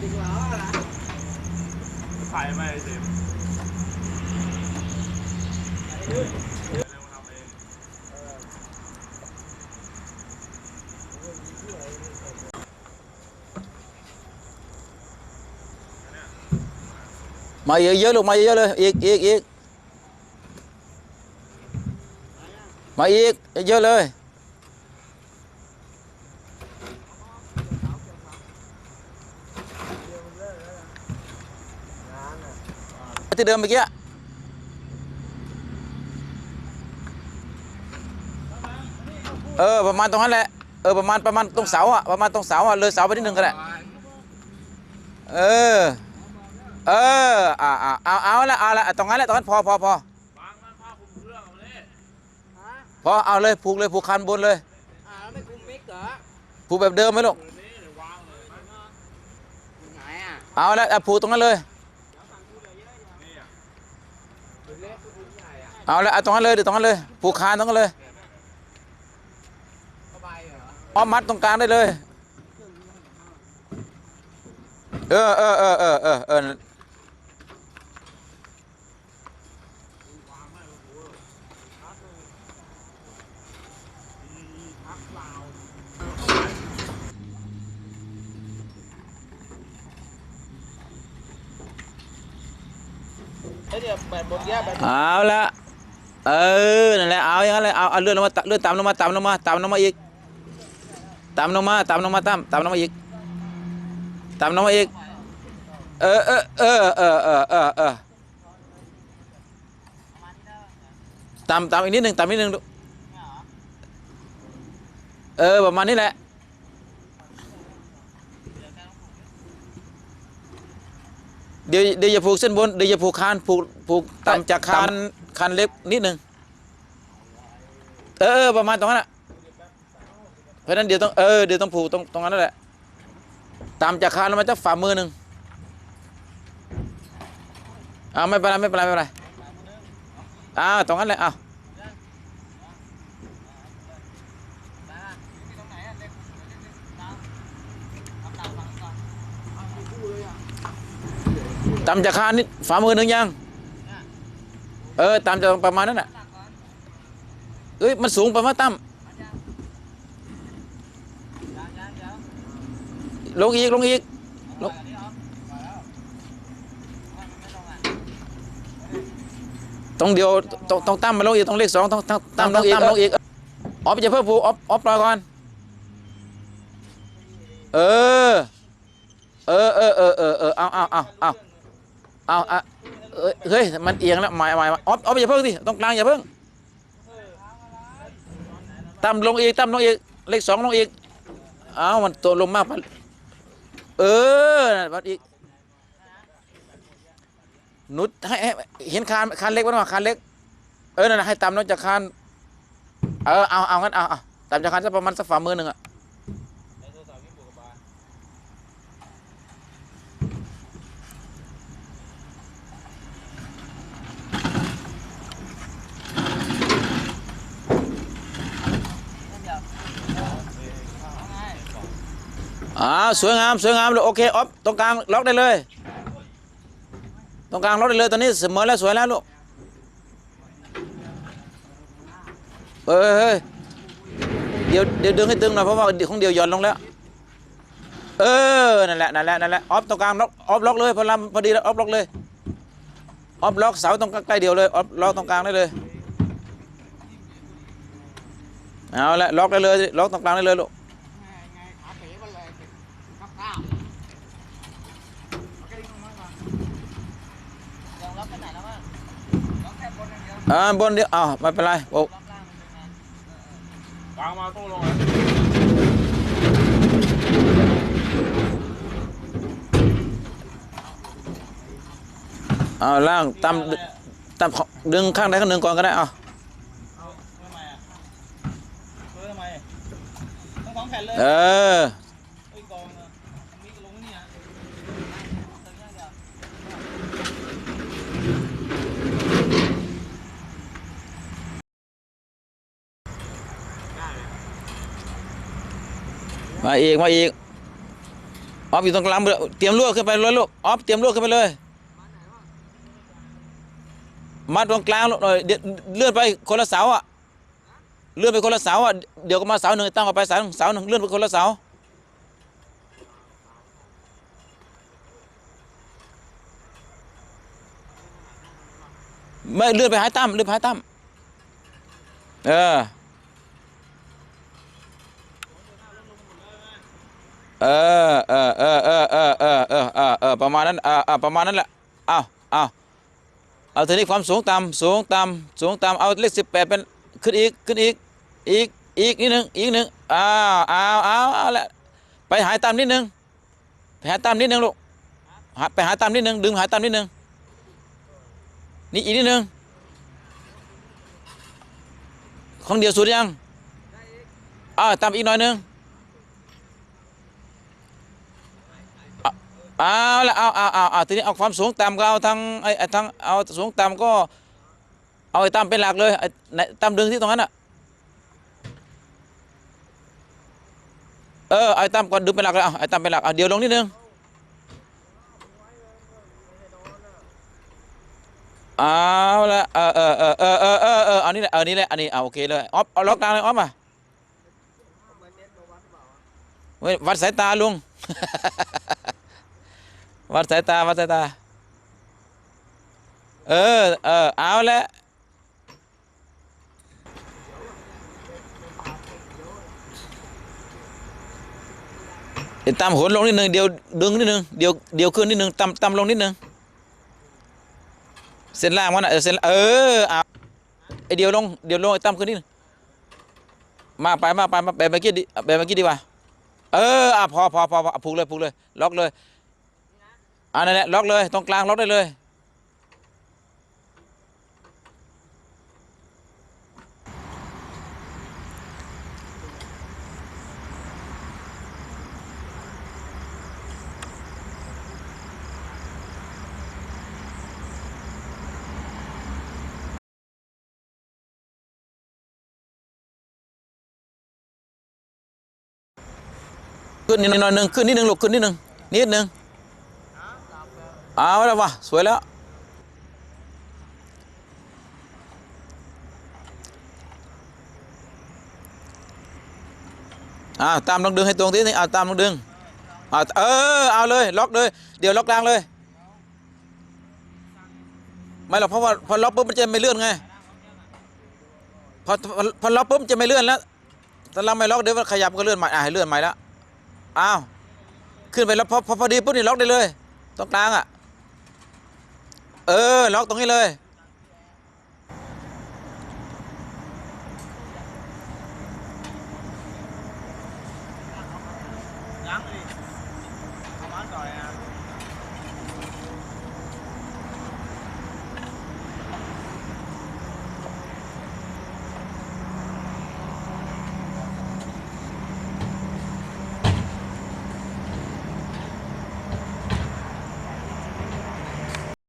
จริงเหรออะไรขายไม่เต็มเร็วทำเองมาเยอะๆลูกมาเยอะๆเลยอีกอีกอีกมาอีกเยอะๆเลย ที่เดิมเมื่อกี้เออประมาณตรงนั้นแหละเออประมาณประมาณตรงเสาอะประมาณตรงเสาอะเลยเสาไปนิดนึงก็ได้เออเอออ่าอ่าเอาเอาละเอาละตรงนั้นแหละตรงนั้นพอพอพอวางมันผ้าคลุมเครื่องเอาเลยฮะพอเอาเลยผูกเลยผูกคันบนเลยอ่าแล้วไม่คุมมิกเหรอผูกแบบเดิมไหมลูกเดี๋ยวนี้เดี๋ยววางเลยมันอยู่ไหนอะเอาละเอาผูกตรงนั้นเลย นี่อะ หรือเล็กหรือใหญ่อะ เอาละเอาตรงนั้นเลยเดี๋ยวตรงนั้นเลยผูกคานตรงนั้นเลยสบายเหรอเอามัดตรงกลางได้เลย เออเออเออเออเออเออเฮ้ยเดี๋ยวแบบบนเนี้ยแบบเอาละ เออนั่นแหละเอาอย่างนั้นเลยเอาเอาเลื่อนลงมาเลื่อนตามลงมาตามลงมาตามลงมาอีกตามลงมาตามลงมาตามตามลงมาอีกตามลงมาอีกเออเออเออเออเออเออเออตามตามอีกนิดหนึ่งตามนิดหนึ่งดูเออประมาณนี้แหละเดี๋ยวเดี๋ยวอย่าผูกเส้นบนเดี๋ยวอย่าผูกคานผูกผูกตามจากคาน คานเล็กนิดหนึ่งเออประมาณตรงนั้นแหละเพราะนั้นเดี๋ยวต้องเออเดี๋ยวต้องผูกตรงตรงนั้นแหละตามจากคานมันจะฝ่ามือหนึ่งอ้าวไม่เป็นไรไม่เป็นไรไม่เป็นไรอ้าวตรงนั้นแหละอ้าวตามจากคานนิดฝ่ามือหนึ่งยัง เออตามจากประมาณนั้นแหละเอ้ยมันสูงไปมั้ยตั้มลงอีกลงอีกลงตรงเดียวตรงตรงตั้มมาลงอีกตรงเลขสองต้องต้องตั้มลงอีกตั้มลงอีกออฟจะเพิ่มผูกออฟออฟปล่อยก่อนเออเออเออเออเออเออเอาเอาเอาเอาเอา เอ้ยเฮ้ยมันเอียงแล้วหมายหมายออฟออฟอย่าเพิ่งสิตรงกลางอย่าเพิ่งตั้มลงอีกตั้มลงอีกเลขสองลงอีกเอาวมันตัวลงมากไปเออนั่นมันอีกนุดให้เห็นคานคานเล็กไหมวะคานเล็ก เออนั่นน่ะให้ตามน้องจากคานเออเอาเอางั้นเอาเอาตามจากคานสักประมาณสักฝ่ามือหนึ่งอะ อ่าสวยงามสวยงามเลยโอเคออฟตรงกลางล็อกได้เลยตรงกลางล็อกได้เลยตอนนี้เสมอแล้วสวยแล้วลูกเฮ้ยเฮ้ยเดี๋ยวเดี๋ยวดึงให้ตึงหน่อยเพราะว่าของเดียวหย่อนลงแล้ว เออนั่นแหละนั่นแหละนั่นแหละออฟตรงกลางล็อกออฟล็อกเลยพอลำพอดีแล้วออฟล็อกเลยออฟล็อกเสาตรงใกล้เดียวเลยออฟล็อกตรงกลางได้เลยเอาละล็อกได้เลยล็อกตรงกลางได้เลยลูก ไงไงขาเป๋มาเลยข้าวข้าวเอาแค่นี้น้อยกว่ายังรับขนาดแล้วมั้งรับแค่บน อ่าบนเดียวอ้าวไม่เป็นไรโอ้รับล่างมันเป็นไงวางมาตู้ลงอะเอาล่างตามตามดึงข้างใดข้างหนึ่งก่อนก็ได้เอาเอาทำไมอะเออทำไมต้องสองแผ่นเลย เออ ไอ้ยกองอะมีลงนี่อะตึงอย่างเดียว มาอีกมาอีกออฟอยู่ตรงกลางเตรียมลวดขึ้นไปเลยลูกออฟเตรียมลวดขึ้นไปเลยมาตรงกลางลูกหน่อยเลื่อนไปคนละเสาอะเลื่อนไปคนละเสาอะเดี๋ยวก็มาเสาหนึ่งตั้งออกไปเสาหนึ่งเสาหนึ่งเลื่อนไปคนละเสาไม่เลื่อนไปหายตั้มเลื่อนไปหายตั้มเออ เออเออเออเออเออเออเออเออเออประมาณนั้นเออเออประมาณนั้นแหละเอาเอาเอาทีนี้ความสูงต่ำสูงต่ำสูงต่ำเอาเลขสิบแปดเป็นขึ้นอีกขึ้นอีกอีกอีกนิดหนึ่งอีกหนึ่งอ้าวอ้าวอ้าวเอาละไปหายตามนิดหนึ่งไปหายตามนิดหนึ่งลูกหาไปหายตามนิดหนึ่งดึงหายตามนิดหนึ่งนี่อีกนิดหนึ่งของเดียวสุดยังอ่าวตามอีกหน่อยหนึ่ง เอาละเอาเอาเอาเอาทีนี้เอาความสูงต่ำก็เอาทางไอ้ไอ้ทางเอาสูงต่ำก็เอาไอ้ต่ำเป็นหลักเลยไอ้ไหนต่ำดึงที่ตรงนั้นอะเออไอ้ต่ำก่อนดึงเป็นหลักเลยเอาไอ้ต่ำเป็นหลักเอาเดี๋ยวลงนิดนึงเอาละเออเออเออเออเออเออเอออานี่แหละเออนี่แหละอันนี้เอาโอเคเลยออฟเอาล็อกกลางเลยออฟมาเว้ยวัดสายตาลุง วัดสายตา วัดสายตา เออ เออ เอาละเดี๋ยวตามหนลงนิดนึงเดี๋ยวดึงนิดนึงเดี๋ยวเดี๋ยวขึ้นนิดนึงต่ำต่ำลงนิดนึงเส้นล่างมันน่ะเออเส้นเออเอาไอเดี๋ยวลงเดี๋ยวลงไอ้ต่ำขึ้นนิดนึงมาไปมาไปมาแบบเมื่อกี้ดิแบบเมื่อกี้ดีกว่าเอออะพอพอพอพอผูกเลยผูกเลยล็อกเลย อันนั้นแหละล็อกเลยตรงกลางล็อกได้เลย ขึ้นนิดหน่อยหนึ่งขึ้นนิดหนึ่งลูกขึ้นนิดหนึ่งนิดหนึ่ง เอาแล้ววะสวยแล้ว อ่าตามลองดึงให้ตรงที่นี่อ่าตามลองดึงอ่าเออเอาเลยล็อกเลยเดี๋ยวล็อกกลางเลย ไม่หรอกเพราะว่าพอล็อกปุ๊บมันจะไม่เลื่อนไงพอพอล็อกปุ๊บจะไม่เลื่อนแล้วถ้าเราไม่ล็อกเดี๋ยวมันขยับก็เลื่อนใหม่อ่าให้เลื่อนใหม่แล้วอ้าวขึ้นไปแล้วพอพอพอดีปุ๊บนี่ล็อกได้เลยตรงกลางอะ เออ ล็อกตรงนี้เลย